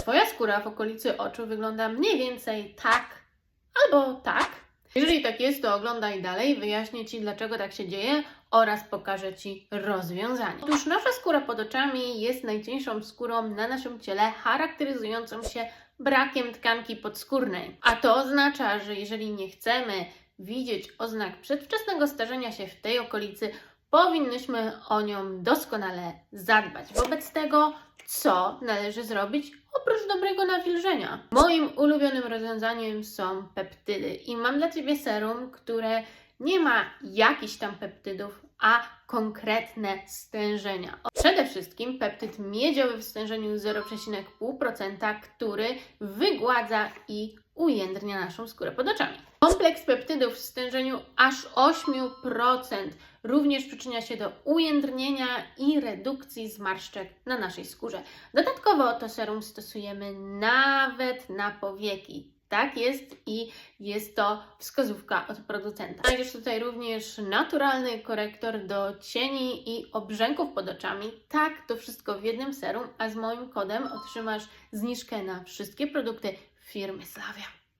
Twoja skóra w okolicy oczu wygląda mniej więcej tak albo tak? Jeżeli tak jest, to oglądaj dalej, wyjaśnię Ci, dlaczego tak się dzieje oraz pokażę Ci rozwiązanie. Otóż nasza skóra pod oczami jest najcieńszą skórą na naszym ciele, charakteryzującą się brakiem tkanki podskórnej. A to oznacza, że jeżeli nie chcemy widzieć oznak przedwczesnego starzenia się w tej okolicy, powinnyśmy o nią doskonale zadbać. Wobec tego, co należy zrobić oprócz dobrego nawilżenia? Moim ulubionym rozwiązaniem są peptydy i mam dla Ciebie serum, które nie ma jakichś tam peptydów, a konkretne stężenia. Przede wszystkim peptyd miedziowy w stężeniu 0,5%, który wygładza i ujędrnia naszą skórę pod oczami. Kompleks peptydów w stężeniu aż 8% również przyczynia się do ujędrnienia i redukcji zmarszczek na naszej skórze. Dodatkowo to serum stosujemy nawet na powieki. Tak jest i jest to wskazówka od producenta. Znajdziesz tutaj również naturalny korektor do cieni i obrzęków pod oczami. Tak, to wszystko w jednym serum, a z moim kodem otrzymasz zniżkę na wszystkie produkty firmy Slavia.